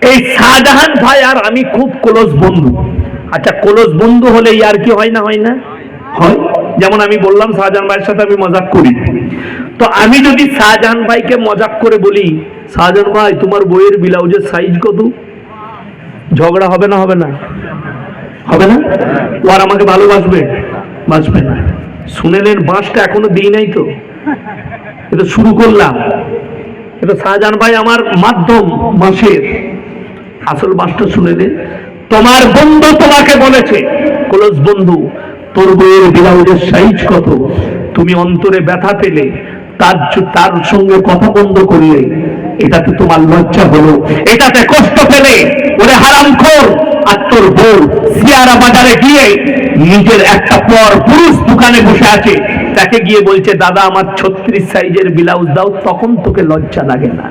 এই শাহজাহান ভাই আর আমি খুব ক্লোজ বন্ধু। আচ্ছা ক্লোজ বন্ধু হলে আর কি হয় না হয় না? হয়। যেমন আমি বললাম, শাহজাহান ভাইয়ের সাথে আমি মজাক করি। তো আমি যদি শাহজাহান ভাইকে মজাক করে বলি, শাহজাহান ভাই, তোমার বইয়ের ব্লাউজের সাইজ কত? ঝগড়া হবে না হবে না? হবে না? ও আর আমাকে ভালোবাসবে? বাসবে না। শুনেলেন বাঁশটা এখনও দিই নাই তো। এটা শুরু করলাম। এটা শাহজাহান ভাই আমার মাধ্যম মাসের আসল বাসটা শুনে দে তোমার বন্ধু তোমাকে বলেছে ক্লোজ বন্ধু, তোর বইয়ের ব্লাউজের সাইজ কত? তুমি অন্তরে ব্যথা পেলে, তার তার সঙ্গে কথা বন্ধ করলে এটাতে তোমার লজ্জা হলো। এটাতে কষ্ট পেলে, ওরে হারাম খোর আর তোর বউ সিয়ারা বাজারে গিয়ে নিজের একটা পর পুরুষ দোকানে বসে আছে। তাকে গিয়ে বলছে, দাদা, আমার ছত্রিশ সাইজের ব্লাউজ দাও, তখন তোকে লজ্জা লাগে না।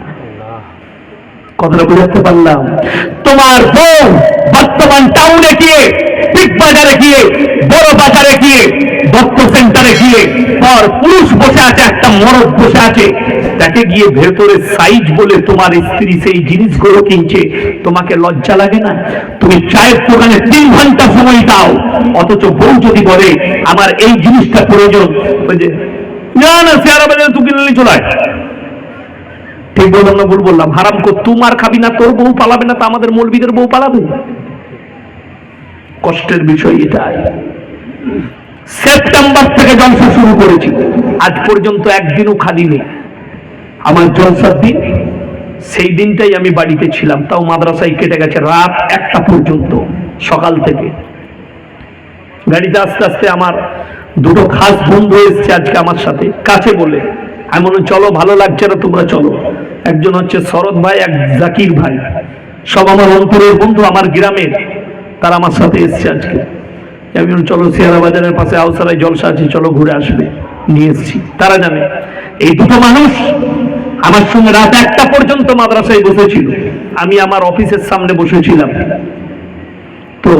কথাটা বুঝাতে পারলাম? তোমার বউ বর্তমান টাউনে গিয়ে বিগ বাজারে গিয়ে, বড় বাজারে গিয়ে দত্ত সেন্টারে গিয়ে পর পুরুষ বসে আছে, একটা মরদ বসে আছে। তাকে গিয়ে ভেতরে সাইজ বলে তোমার স্ত্রী সেই জিনিসগুলো কিনছে। তোমাকে লজ্জা লাগে না? তুমি চায়ের দোকানে তিন ঘণ্টা সময় দাও। অথচ বউ যদি বলে, আমার এই জিনিসটা প্রয়োজন না না শেয়ারা বাজারে তুই কিনলে চলায় ঠিক বললাম, না, ভুল বললাম। হারাম কর তোমার খাবি না, তোর বউ পালাবে না, তা আমাদের মৌলবীদের বউ পালাবে? কষ্টের বিষয় এটাই। সেপ্টেম্বর থেকে জলসা শুরু করেছি। আজ পর্যন্ত একদিনও খালি নেই। আমার জলসার দিন, সেই দিনটাই আমি বাড়িতে ছিলাম। তাও মাদ্রাসায় কেটে গেছে রাত একটা পর্যন্ত, সকাল থেকে। গাড়িতে আস্তে আস্তে আমার দুটো খাস বন্ধু এসছে আজকে আমার সাথে। কাছে বলে আমি হয়, চলো ভালো লাগছে না তোমরা চলো। একজন হচ্ছে শরৎ ভাই এক জাকির ভাই। সব আমার অন্তরের বন্ধু আমার গ্রামের। তারা আমার সাথে এসছে আজকে। আমি বললাম, চলো শেয়ারা বাজারের পাশে আউসারায় জলসা আছে চলো ঘুরে আসবে। নিয়ে এসছি। তারা জানে এই দুটো মানুষ আমার সঙ্গে রাত একটা পর্যন্ত মাদ্রাসায় বসেছিল। আমি আমার অফিসের সামনে বসেছিলাম। তো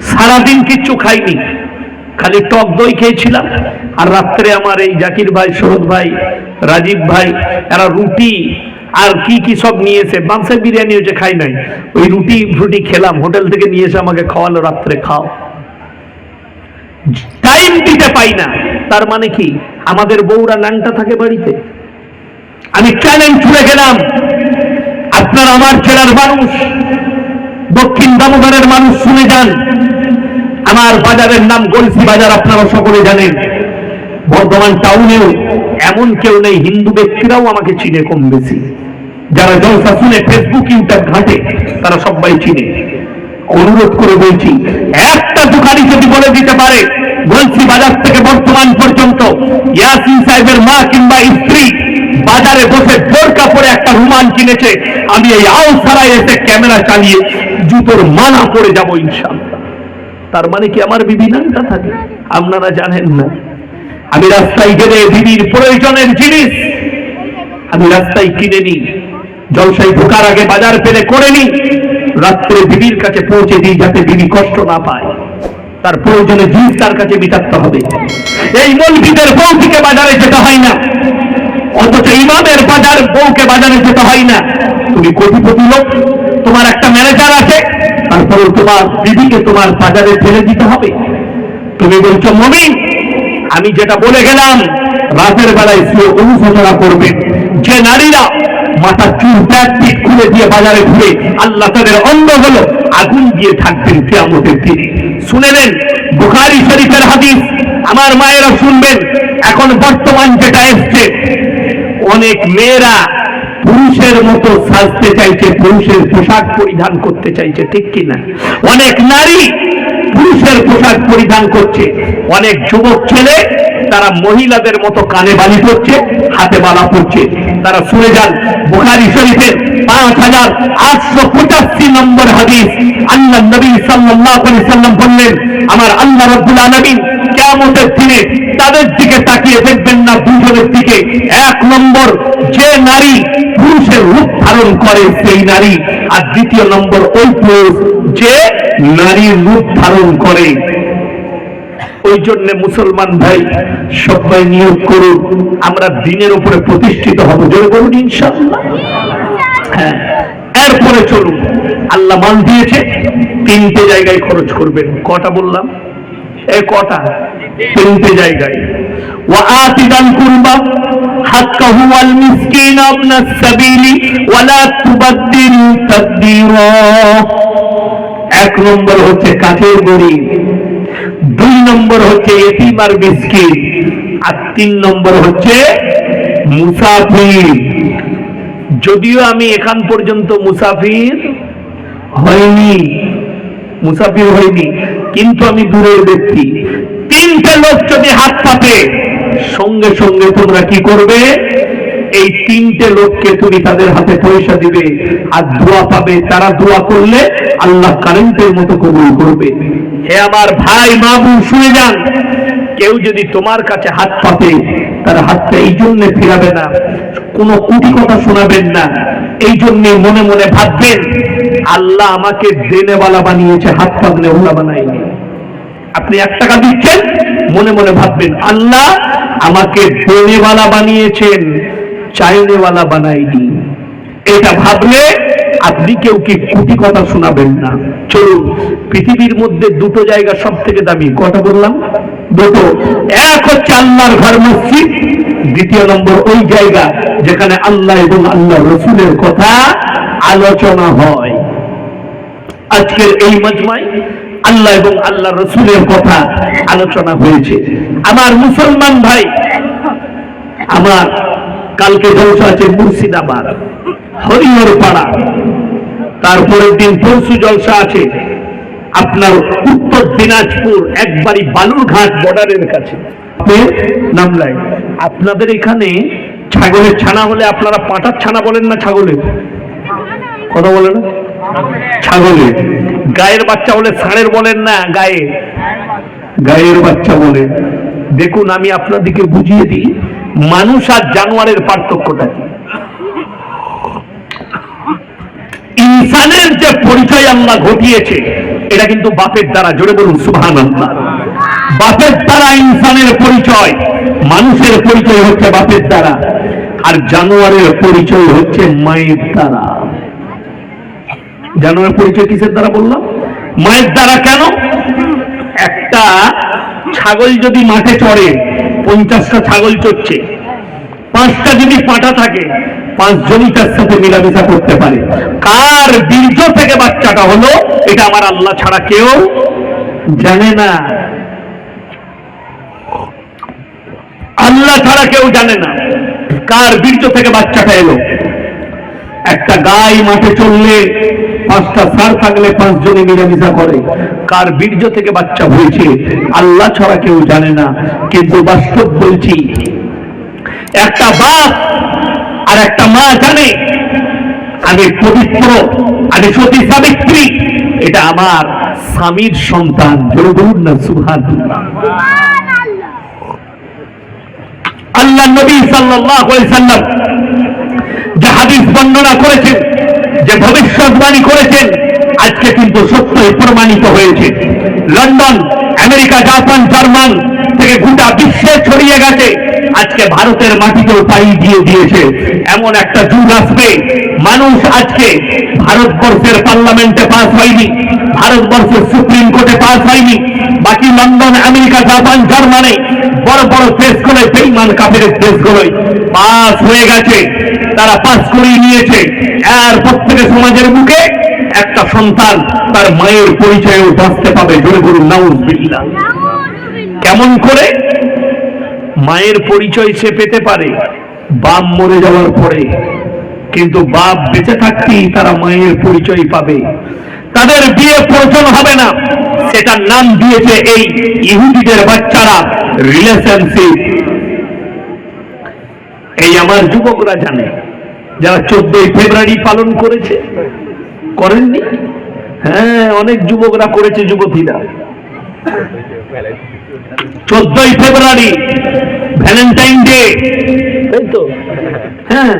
সারাদিন কিচ্ছু খাইনি। খালি টক দই খেয়েছিলাম। আর রাত্রে আমার এই জাকির ভাই শরৎ ভাই, রাজীব ভাই, এরা রুটি আর কি কি সব নিয়েছে। মাংসের বিরিয়ানি হচ্ছে খাই নাই। ওই রুটি ফ্রুটি খেলাম, হোটেল থেকে নিয়ে এসে আমাকে খাওয়ালো, রাত্রে খাও। টাইম দিতে পাই না। তার মানে কি? আমাদের বউরা নাংটা থাকে বাড়িতে। আমি চ্যালেঞ্জ ছুড়ে গেলাম। আপনার আমার জেলার মানুষ, দক্ষিণ দামোদরের মানুষ, শুনে যান। আমার বাজারের নাম গলসি বাজার, আপনারা সকলে জানেন। বর্ধমান টাউনেও এমন কেউ নেই, হিন্দু ব্যক্তিরাও আমাকে চিনে কম বেশি। যারা জলসা শুনে ফেসবুক, ইউটিউব ঘাটে, তারা সবাই চিনে। অনুরোধ করে বলছি, একটা দোকানি যদি বলে দিতে পারে গলসি বাজার থেকে বর্তমান পর্যন্ত ইয়াসিন সাহেবের মা কিংবা স্ত্রী বাজারে বসে বোরকা পরে একটা রুমাল কিনেছে, আমি এই আউসারায় এসে ক্যামেরা চালিয়ে জুতোর মানা পরে যাব ইনশাল্লাহ। তার মানে কি আমার বিবি নামটা থাকে। আপনারা জানেন না। আমি রাস্তায় গেলে বিবির প্রয়োজনের জিনিস আমি রাস্তায় কিনে নিই। জলসাই ঢোকার আগে বাজার পেলে করে নিই। রাত্রে বিবির কাছে পৌঁছে দিই যাতে বিবি কষ্ট না পায়। তার প্রয়োজনে জিনিস তার কাছে মিটাতে হবে। এই মলবিদের বউটিকে বাজারে যেতে হয় না। অথচ ইমামের বাজার বউকে বাজারে যেতে হয় না। তুমি কোটিপতি লোক। তোমার একটা ম্যানেজার আছে। তারপরে তোমার দিদিকে তোমার বাজারে ফেলে দিতে হবে। তুমি বলছো মমিন আমি যেটা বলে গেলাম, রাতের বেলায় শুয়ে অনুশোচনা করবে। যে নারীরা মাথার চুল ব্যাগ খুলে দিয়ে বাজারে ঘুরে আল্লাহ তাদের অন্ধ হলো, আগুন দিয়ে থাকবেন কেয়ামতের দিনে। শুনেলেন বুখারি শরীফের হাদিস, আমার মায়েরা শুনবেন, এখন বর্তমান যেটা এসছে, অনেক মেয়েরা পুরুষের মতো সাজতে চাইছে, পুরুষের পোশাক পরিধান করতে চাইছে, ঠিক কিনা? অনেক নারী পুরুষের পোশাক পরিধান করছে। অনেক যুবক ছেলে, তারা মহিলাদের মতো কানে বালি পড়ছে, হাতে বালা পড়ছে। তারা শুনে যান। বুখারি শরীফের পাঁচ হাজার আটশো পঁচাশি নম্বর হাদিস। আল্লাহ নবী সাল্লাহ সাল্লাম বললেন, আমার আল্লাহ রব্বুল আলামিন কিয়ামতের দিনে তাদের দিকে তাকিয়ে দেখবেন না দুজনের দিকে। এক নম্বর, যে নারী পুরুষের রূপ ধারণ করে সেই নারী। আর দ্বিতীয় নম্বর, ওই পুরুষ যে নারীর রূপ ধারণ করে। ওই জন্য মুসলমান ভাই, সবাই নিয়োগ করুন। আমরা দিনের উপরে প্রতিষ্ঠিত হব, জোরে বলুন ইনশাআল্লাহ। হ্যাঁ এর চলুন। আল্লাহ মাল দিয়েছে, তিনটে জায়গায় খরচ করবেন। কটা বললাম? এ কটা? তিনটে জায়গায়। কুরবা এক নম্বর হচ্ছে গরিব দুই নম্বর হচ্ছে এতিম আর মিসকিন, আর তিন নম্বর হচ্ছে মুসাফির। যদিও আমি এখান পর্যন্ত মুসাফির হয়নি মুসাফির হয়নি, কিন্তু আমি দূরের ব্যক্তি। তিনটে লোক যদি হাত পাতে সঙ্গে সঙ্গে তোমরা কি করবে? এই তিনটে লোককে তুমি তাদের হাতে পয়সা দিবে আর দোয়া পাবে। তারা দোয়া করলে আল্লাহ কারেন্টের মতো কবুল করবে। হে আমার ভাই মাবু শুনে যান। কেউ যদি তোমার কাছে হাত পাতে তার হাতটা এই জন্য ফিরাবে না। কোনো কুটি কথা শোনাবেন না। এই জন্যে মনে মনে ভাববেন, আল্লাহ আমাকে দেনেওয়ালা বানিয়েছে, হাত পাতলে ওলা বানায়নি আপনি এক টাকা দিচ্ছেন, মনে মনে ভাববেন, আল্লাহ আমাকে দেনেওয়ালা বানিয়েছেন চাইনেওয়ালা বানাইনি। এটা ভাবলে আপনি কেউ কি কুটি কথা শোনাবেন না। চলুন, পৃথিবীর মধ্যে দুটো জায়গা সব থেকে দামি, কটা বললাম? দুটো। এক হচ্ছে আল্লাহর ঘর মসজিদ, দ্বিতীয় নম্বর ওই জায়গা যেখানে আল্লাহ এবং আল্লাহ রসুলের কথা আলোচনা হয়। আজকের এই মজমায় আল্লাহ এবং আল্লাহ রসুলের কথা আলোচনা হয়েছে। আমার মুসলমান ভাই, আমার কালকে জলসা আছে মুর্শিদাবাদ হরিহর পাড়া তারপরের দিন পরশু জলসা আছে আপনার উত্তর দিনাজপুর, একবারই বালুরঘাট বর্ডারের কাছে। নামলাই আপনাদের এখানে ছাগলের ছানা হলে আপনারা পাঁটার ছানা বলেন না ছাগলের? কথা বলেন না? ছাগলের। গায়ের বাচ্চা বলে ষাঁড়ের বলেন না, গায়ে। গায়ের বাচ্চা বলে। দেখুন, আমি আপনাদেরকে বুঝিয়ে দিই, মানুষ আর জানোয়ারের পার্থক্যটা কি? ইনসানের যে পরিচয় আল্লাহ ঘটিয়েছে, এটা কিন্তু বাপের দ্বারা, জোরে বলুন সুবহান আল্লাহ বাপের দ্বারা ইনসানের পরিচয়, মানুষের পরিচয় হচ্ছে বাপের দ্বারা, আর জানোয়ারের পরিচয় হচ্ছে মায়ের দ্বারা। জানোয়ার পরিচয় কিসের দ্বারা বললাম? মায়ের দ্বারা কেন? একটা ছাগল যদি মাঠে চড়ে, পঞ্চাশটা ছাগল চড়ছে, পাঁচটা যদি পাটা থাকে, পাঁচজনই তার সাথে মিলামিশা করতে পারে। কার বীর্য থেকে বাচ্চাটা হলো, এটা আমার আল্লাহ ছাড়া কেউ জানে না। আল্লাহ ছাড়া কেউ জানে না কার বীর্য থেকে বাচ্চাটা এলো। একটা গাই মাঠে চললে পাঁচটা সার থাকলে পাঁচজনে মিলামিশা করে। কার বীর্য থেকে বাচ্চা হয়েছে, আল্লাহ ছাড়া কেউ জানে না। কিন্তু বাস্তব বলছি, একটা বাপ আর একটা মা জানে, আমি পবিত্র, আমি সতী সাবিত্রী, এটা আমার স্বামীর সন্তান। বলুন না সুহান আল্লাহ নবী আলাইহি সাল্লাম যে হাদিস বর্ণনা করেছেন যে ভবিষ্যৎবাণী করেছেন, আজকে কিন্তু সত্যই প্রমাণিত হয়েছে। লন্ডন, আমেরিকা, জাপান, জার্মান থেকে গোটা বিশ্বে ছড়িয়ে গেছে। আজকে ভারতের মাটিতেও পাই দিয়ে দিয়েছে। এমন একটা যুগ আসবে, মানুষ আজকে ভারতবর্ষের পার্লামেন্টে পাস হয়নি, ভারতবর্ষের সুপ্রিম কোর্টে পাস হয়নি, বাকি লন্ডন, আমেরিকা, জাপান, জার্মানি বড় বড় দেশগুলোয় বেইমান কাফের দেশগুলোয় পাস হয়ে গেছে, তারা পাস করিয়ে নিয়েছে। এর প্রত্যেকে সমাজের মুখে একটা সন্তান তার মায়ের পরিচয়েও বাঁচতে পাবে। জোরে বলুন নাউজ বিল্লাহ কেমন করে? মায়ের পরিচয় সে পেতে পারে, বাপ মরে যাওয়ার পরে। কিন্তু বাপ বেঁচে থাকতেই তারা মায়ের পরিচয় পাবে। তাদের বিয়ে প্রয়োজন হবে না। সেটার নাম দিয়েছে এই ইহুদিদের বাচ্চারা রিলেশনশিপ এই আমার যুবকরা জানে, যারা চোদ্দই ফেব্রুয়ারি পালন করেছে, করেননি? হ্যাঁ অনেক যুবকরা করেছে, যুবতীরা। চোদ্দই ফেব্রুয়ারি ভ্যালেন্টাইন ডে হ্যাঁ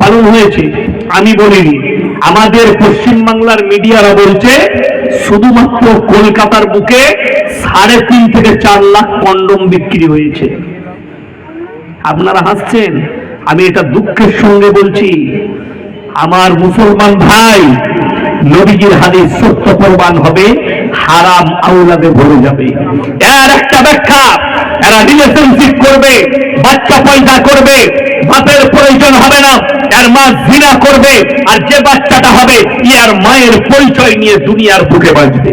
পালন হয়েছে। আমি বলিনি, আমাদের পশ্চিমবাংলার মিডিয়ারা বলছে, শুধুমাত্র কলকাতার বুকে সাড়ে তিন থেকে চার লাখ কন্ডম বিক্রি হয়েছে। আপনারা হাসছেন? আমি এটা দুঃখের সঙ্গে বলছি। আমার মুসলমান ভাই, নবীজির হাদিস সত্য প্রমাণ হবে, হারাম আউলাদে ভরে যাবে। এর একটা ব্যাখ্যা, এরা রিলেশনশিপ করবে, বাচ্চা পয়দা করবে, বাপের প্রয়োজন হবে না এর মা জিনা করবে, আর যে বাচ্চাটা হবে ইয়ার মায়ের পরিচয় নিয়ে দুনিয়ার বুকে বাঁচবে।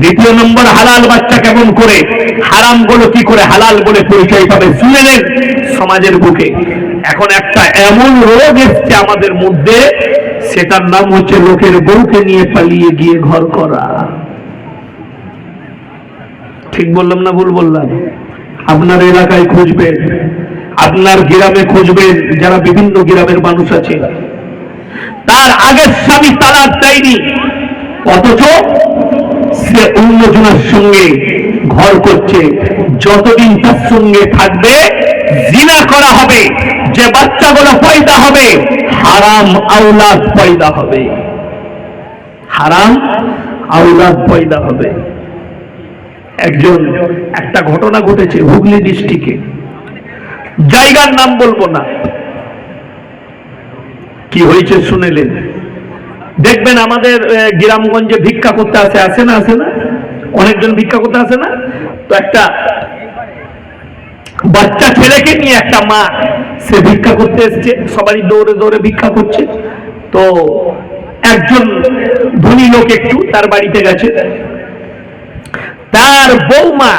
দ্বিতীয় নম্বর, হালাল বাচ্চা কেমন করে, হারামগুলো কি করে হালাল বলে পরিচয় পাবে, শুনে নেন সমাজের বুকে। এখন একটা এমন রোগ এসছে আমাদের মধ্যে, সেটার নাম হচ্ছে লোকের বউকে নিয়ে পালিয়ে গিয়ে ঘর করা। ঠিক বললাম না ভুল বললাম? আপনার এলাকায় খুঁজবেন, আপনার গ্রামে খুঁজবেন, যারা বিভিন্ন গ্রামের মানুষ আছে। তার আগের স্বামী তালাক দেয়নি, অথচ সে অন্যজনের সঙ্গে ঘর করছে। যতদিন তার সঙ্গে থাকবে, জিনা করা হবে, যে বাচ্চাগুলো পয়দা হবে, হারাম আউলাদ পয়দা হবে। হারাম আউলাদ পয়দা হবে। একজন একটা ঘটনা ঘটেছে হুগলি ডিস্ট্রিক্টে। জায়গার নাম বলব না। কি হয়েছে শুনেলেন? দেখবেন আমাদের গ্রামগঞ্জে ভিক্ষা করতে আসে আসে না আসে না? অনেকজন ভিক্ষা করতে আসে না? তো একটা বাচ্চা ছেলেকে নিয়ে একটা মা, সে ভিক্ষা করতে এসছে, সবারই দৌড়ে দৌড়ে ভিক্ষা করছে। তো একজন ধনী লোক একটু তার বাড়িতে গেছে। তার বৌমা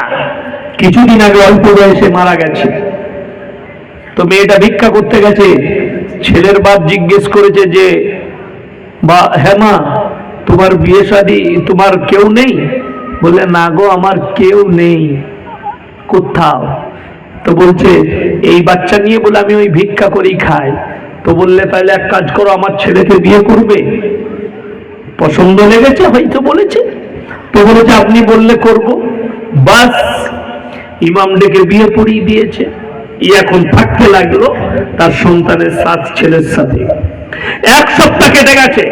কিছুদিন আগে অল্প বয়সে মারা গেছে। তো মেয়েটা ভিক্ষা করতে গেছে, ছেলের বাপ জিজ্ঞেস করেছে যে, বা হ্যাঁ তোমার বিয়ে শাদী তোমার কেউ নেই? বললে, না গো, আমার কেউ নেই। কোথাও? তো বলছে, এই বাচ্চা নিয়ে বলে আমি ওই ভিক্ষা করেই খাই। তো বললে, তাহলে এক কাজ করো, আমার ছেলেকে বিয়ে করবে। পছন্দ লেগেছে হয়তো বলেছে। তো বলেছে, আপনি বললে করব? বাস ইমাম ডেকে বিয়ে পড়িয়ে দিয়েছে। এখন থাকতে লাগল তার সন্তানের সাত ছেলের সাথে। এক সপ্তাহ কেটে গেছে।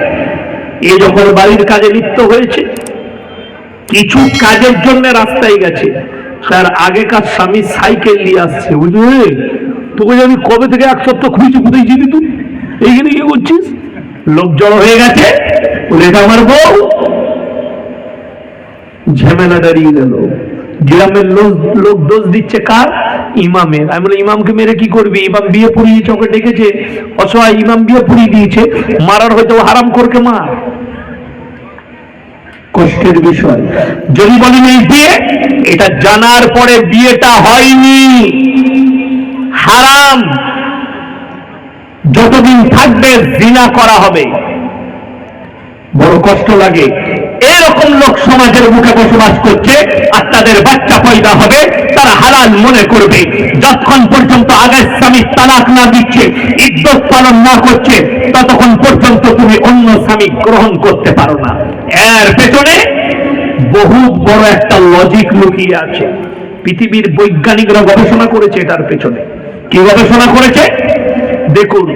এ যখন বাড়ির কাজে লিপ্ত হয়েছে, কিছু কাজের জন্য রাস্তায় গেছে। তার আগেকার স্বামী সাইকেল নিয়ে আসছে। বুঝলি তোকে যে আমি কবে থেকে এক সপ্তাহ খুঁজছি, কোথায় ছিলি তুই? এইখানে কি করছিস? লোক জড়ো হয়ে গেছে। বলে, এটা আমার বউ। ঝামেলা দাঁড়িয়ে গেল। গ্রামের লোক লোক দোষ দিচ্ছে কার? ইমামের। আমি বলে ইমামকে মেরে কি করবি? ইমাম বিয়ে পড়িয়ে চোখে ডেকেছে, অসহায় ইমাম বিয়ে পড়িয়ে দিয়েছে, মারার হয়তো হারাম করকে মার। কষ্টের বিষয়। যদি বলেন এই বিয়ে, এটা জানার পরে বিয়েটা হয়নি। হারাম। যতদিন থাকবে, জিনা করা হবে। বড় কষ্ট লাগে। এরকম লোক সমাজের মুখে বসবাস করছে আর তাদের বাচ্চা পয়দা হবে, তারা হালাল মনে করবে। যতক্ষণ পর্যন্ত আগের স্বামী তালাক না দিচ্ছে, ইজ্জত পালন না করছে, ততক্ষণ পর্যন্ত তুমি অন্য স্বামী গ্রহণ করতে পারো না। এর পেছনে বহু বড় একটা লজিক লুকিয়ে আছে। পৃথিবীর বৈজ্ঞানিকরা গবেষণা করেছে এটার পেছনে। কি গবেষণা করেছে? দেখুন,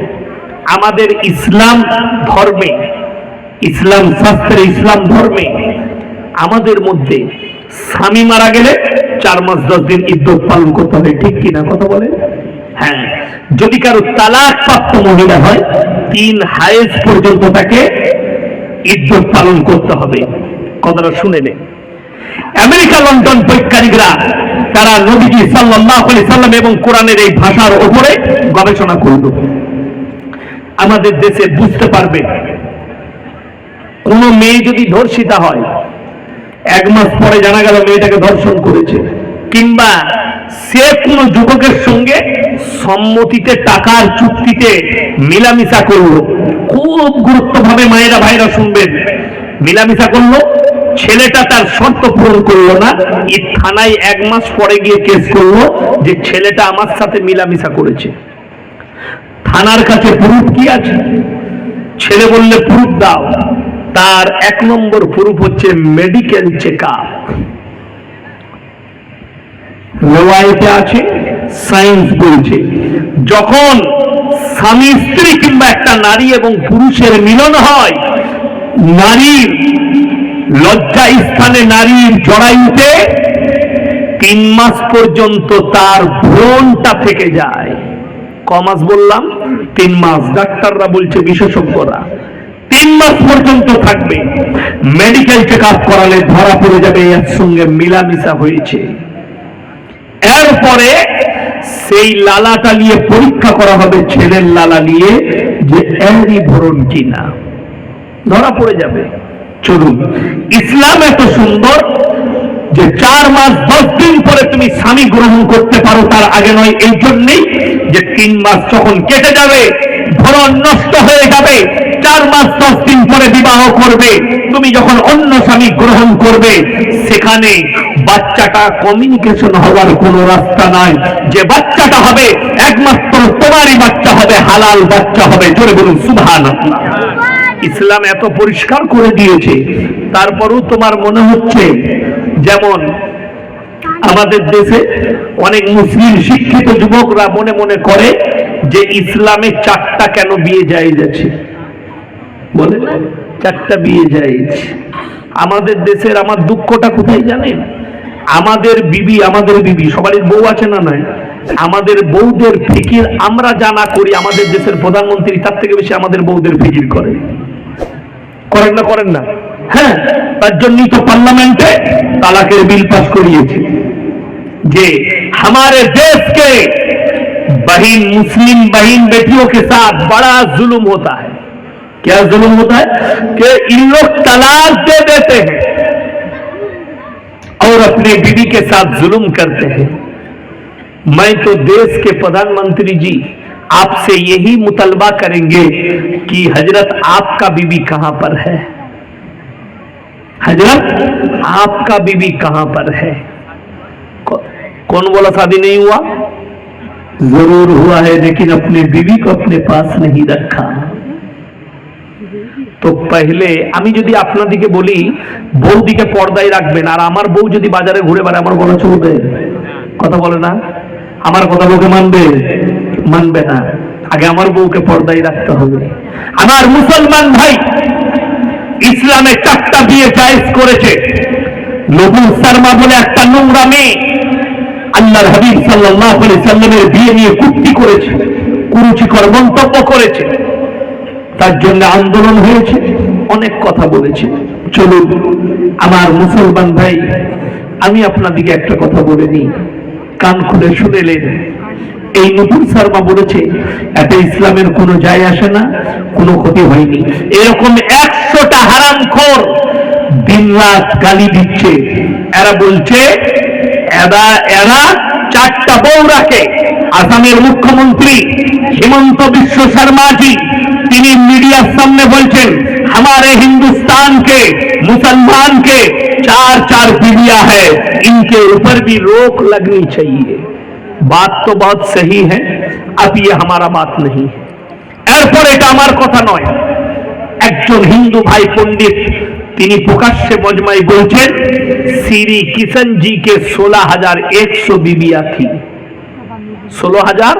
আমাদের ইসলাম ধর্মে ইসলাম শাস্ত্রে ইসলাম ধর্মে আমাদের মধ্যে স্বামী মারা গেলে চার মাস, দশ দিন ইদ্যত পালন করতে হবে ঠিক কিনা কথা বলে হ্যাঁ যদি কারও তালাক প্রাপ্ত মহিলা হয়, তিন হায়েস পর্যন্ত তাকে ইদ্যত পালন করতে হবে। কথাটা শুনে নে। আমেরিকা লন্ডন বৈজ্ঞানিকরা তারা নবীজি আলাইহি সাল্লাম এবং কোরআনের এই ভাষার ওপরে গবেষণা করল। আমাদের দেশে বুঝতে পারবে কোন মেয়ে যদি ধর্ষিতা হয়, এক মাস পরে জানা গেল মেয়েটাকে ধর্ষণ করেছে। কিংবা সে কোন যুবকের সঙ্গে সম্মতিতে, টাকার চুক্তিতে মিলামিশা করল। খুব গুরুত্বভাবে মায়েরা, ভাইরা শুনবেন। মিলামিশা করল, ছেলেটা তার শর্ত পূরণ করল না। এই থানায় এক মাস পরে গিয়ে কেস করল যে ছেলেটা আমার সাথে মিলামিশা করেছে। থানার কাছে প্রুফ কি আছে? ছেলে বললে প্রুফ দাও। তার এক নম্বর প্রুফ হচ্ছে মেডিকেল চেক আপ আছে সায়েন্স বলছে। যখন স্বামী স্ত্রী কিংবা একটা নারী এবং পুরুষের মিলন হয়, নারীর লজ্জা স্থানে নারীর জড়াইতে তিন মাস পর্যন্ত তার ভ্রণটা থেকে যায়। ক মাস বললাম? তিন মাস। ডাক্তাররা বলছে বিশেষজ্ঞরা তিন মাস পর্যন্ত থাকবে। মেডিকেল চেক আপ করালে ধরা পড়ে যাবে এর সঙ্গে মিলামিশা হয়েছে। এরপরে সেই লালাটা নিয়ে পরীক্ষা করা হবে, ছেলের লালা নিয়ে, যে এরই ভরণ কিনা। ধরা পড়ে যাবে। চলুন, ইসলাম এত সুন্দর যে চার মাস, দশ দিন পরে তুমি স্বামী গ্রহণ করতে পারো, তার আগে নয়, এই জন্যেই যে তিন মাস যখন কেটে যাবে ধরন নষ্ট হয়ে যাবে চার মাস দশ বিবাহ করবে, তুমি যখন অন্য স্বামী গ্রহণ করবে, সেখানে বাচ্চাটা কমিউনিকেশন হওয়ার কোনো রাস্তা নাই। যে বাচ্চাটা হবে, একমাত্র তোমারই বাচ্চা হবে, হালাল বাচ্চা হবে। জোরে বলুন সুভান ইসলাম এত পরিষ্কার করে দিয়েছে, তারপরও তোমার মনে হচ্ছে, যেমন আমাদের দেশে অনেক মুসলিম শিক্ষিত যুবকরা মনে মনে করে যে ইসলামে চারটা কেন বিয়ে যায় যাচ্ছে বলে চারটা বিয়ে যায় আমাদের দেশের আমার দুঃখটা কোথায় জানেন আমাদের বিবি আমাদের বিবি সবারই বউ আছে না নয় আমাদের বউদের ফিকির আমরা জানা করি আমাদের দেশের প্রধানমন্ত্রী তার থেকে বেশি আমাদের বউদের ফিকির করে করেন না করেন না হ্যাঁ তার জন্যই তো পার্লামেন্টে তালাকের বিল পাস করিয়েছে যে हमारे देश के बहन मुस्लिम बहन बेटियों के साथ बड़ा जुल्म होता है क्या जुल्म होता है? कि इन लोग तलाक दे देते हैं और अपने बीवी के साथ जुल्म करते हैं। मैं तो देश के प्रधानमंत्री जी आपसे यही मुतलबा करेंगे कि हज़रत आपका बीवी कहाँ पर है? हज़रत आपका बीवी कहाँ पर है? कौन बोला शादी नहीं हुआ? ज़रूर हुआ है, लेकिन अपने बीवी को अपने पास नहीं रखा। তো পহলে আমি যদি আপনাদিকে বলি বউদিকে পর্দায় রাখবেন, আর আমার বউ যদি বাজারে ঘুরে বেড়ায়, আমার গলা চলবে কথা বলে না? আমার কথা বউকে মানবে? মানবে না। আগে আমার বউকে পর্দায় রাখতে হবে। আমার মুসলমান ভাই ইসলামে চারটা বিয়ে জায়েজ করেছে। নবুল শর্মা বলে একটা নোংরা মেয়ে আল্লাহর হাবিব আলাইহি সাল্লামের বিয়ে নিয়ে কুট্টি করেছে, কুরুচিকর মন্তব্য করেছে। তার জন্য আন্দোলন হয়েছে, অনেক কথা বলেছে। চলুন, আমার মুসলমান ভাই, আমি আপনাদিকে একটা কথা বলে নিই। কান খুলে শুনেলেন এই নতুন শর্মা বলেছে, এতে ইসলামের কোনো যায় আসে না, কোনো ক্ষতি হয়নি। এরকম একশোটা হারাম খোর দিন রাত গালি দিচ্ছে। এরা বলছে, এরা এরা চারটা বউ রাখে। আসামের মুখ্যমন্ত্রী হিমন্ত বিশ্ব শর্মাজি তিনি मीडिया सामने বলছেন हमारे हिंदुस्तान के मुसलमान के चार चार बीवियां है इनके ऊपर भी रोक लगनी चाहिए बात तो बहुत सही है अब ये हमारा बात नहीं है এরপর এটা আমার কথা নয় একজন হিন্দু ভাই পণ্ডিত তিনি প্রকাশ্যে মজমাই বলছেন শ্রী কিষণ জি কে सोलह हजार एक सौ बीबिया थी सोलह हज़ार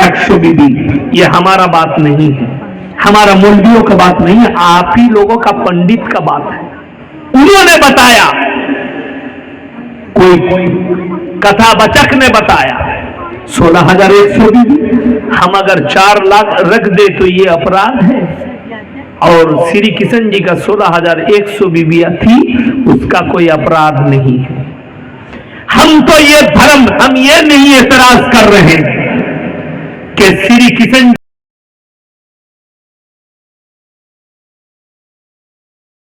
एक सौ बीबी ये हमारा बात नहीं है। हमारा मौलवियों का बात नहीं है। आप ही लोगों का पंडित का बात है। उन्होंने बताया। कोई कथा बचक ने बताया। सोलह हज़ार एक सौ बीबी हम अगर चार लाख रख दे तो ये अपराध है। और श्री किशन जी का सोलह हज़ार एक सौ बीबिया थी, उसका कोई अपराध नहीं है। हम तो ये धर्म हम ये नहीं एतराज़ कर रहे हैं कि श्री किशन